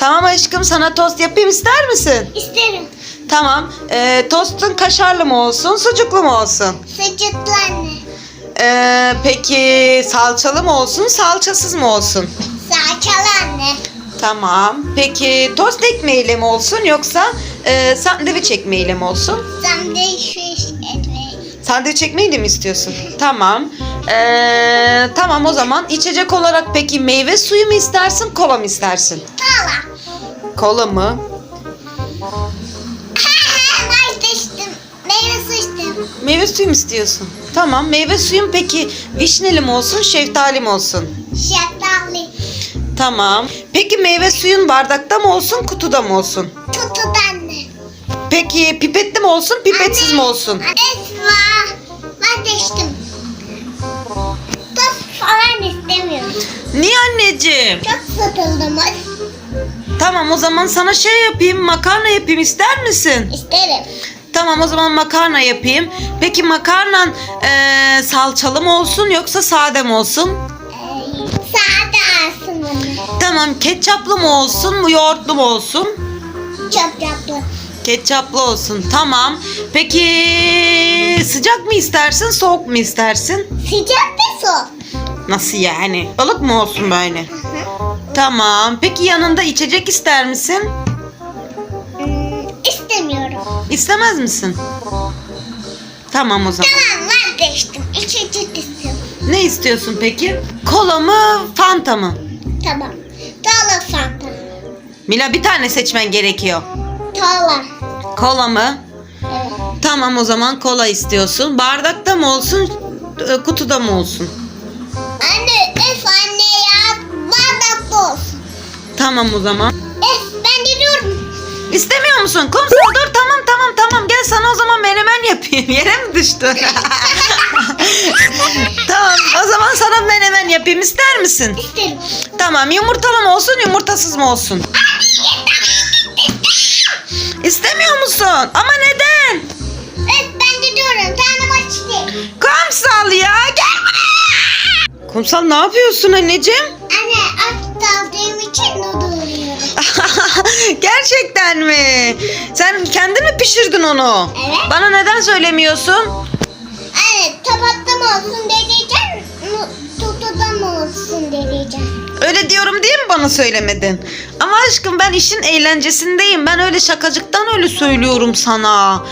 Tamam aşkım sana tost yapayım ister misin? İsterim. Tamam. Ee, tostun kaşarlı mı olsun, sucuklu mu olsun? Sucuklu anne. Ee, peki salçalı mı olsun, salçasız mı olsun? Salçalı anne. Tamam. Peki tost ekmeğiyle mi olsun yoksa e, sandviç ekmeğiyle mi olsun? Sandviç ekmeği. Sandviç ekmeğiyle mi istiyorsun? Tamam. Ee, tamam o zaman içecek olarak peki meyve suyu mu istersin, kola mı istersin? Kola. Kola mı? Meyve su içtim. Meyve suyu mu istiyorsun? Tamam. Meyve suyun peki vişneli mi olsun, şeftali mi olsun? Şeftali. Tamam. Peki meyve suyun bardakta mı olsun, kutuda mı olsun? Tutu anne. Peki pipetli mi olsun, pipetsiz mi olsun? Esma. Vazgeçtim. Tost falan istemiyorum. Niye anneciğim? Çok sıkıldım. Tamam o zaman sana şey yapayım, makarna yapayım ister misin? İsterim. Tamam o zaman makarna yapayım. Peki makarnan eee, salçalı mı olsun yoksa sade mi olsun? Ee, sade bunu. Tamam ketçaplı mı olsun mu yoğurtlu mu olsun? Çok tatlı. Ketçaplı olsun tamam. Peki sıcak mı istersin soğuk mu istersin? Sıcak bir su. Nasıl yani? Balık mı olsun böyle? Tamam. Peki yanında içecek ister misin? Hmm, istemiyorum. İstemez misin? Tamam o zaman. Tamam vazgeçtim. İçecek istiyorum. Ne istiyorsun peki? Kola mı, Fanta mı? Tamam. Tala fanta. Mila bir tane seçmen gerekiyor. Tala. Kola mı? Evet. Tamam o zaman kola istiyorsun. Bardakta mı olsun, e, kutuda mı olsun? Tamam o zaman. Öf ben gidiyorum. İstemiyor musun? Kumsal dur tamam tamam tamam gel sana o zaman menemen yapayım. Yere mi düştü? tamam o zaman sana menemen yapayım ister misin? İsterim. Tamam yumurtalı mı olsun yumurtasız mı olsun? İstemiyor musun? Ama neden? Öf ben gidiyorum. Tanrım açtı. Kumsal ya gel buraya. Kumsal ne yapıyorsun anneciğim? Anne aç kaldığım için noodle yiyorum. Gerçekten mi? Sen kendin mi pişirdin onu? Evet. Bana neden söylemiyorsun? Anne tabakta mı olsun deneyeceğim. Tutuda mı olsun deneyeceğim. Öyle diyorum diye mi bana söylemedin? Ama aşkım ben işin eğlencesindeyim. Ben öyle şakacıktan öyle söylüyorum sana.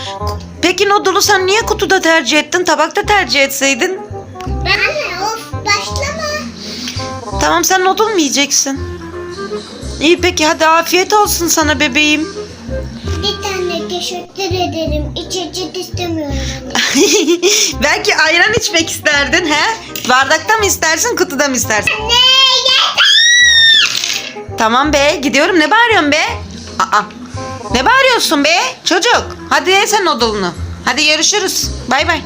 Peki noodle'u sen niye kutuda tercih ettin? Tabakta tercih etseydin. Ben anne of başlama. Tamam sen noodle mu yiyeceksin? İyi peki hadi afiyet olsun sana bebeğim. Bir tane teşekkür ederim. İçecek istemiyorum anne. Belki ayran içmek isterdin he? Bardakta mı istersin kutuda mı istersin? Anne yeter. Tamam be gidiyorum ne bağırıyorsun be? Aa, ne bağırıyorsun be çocuk? Hadi sen noodle'unu. Hadi görüşürüz. Bay bay.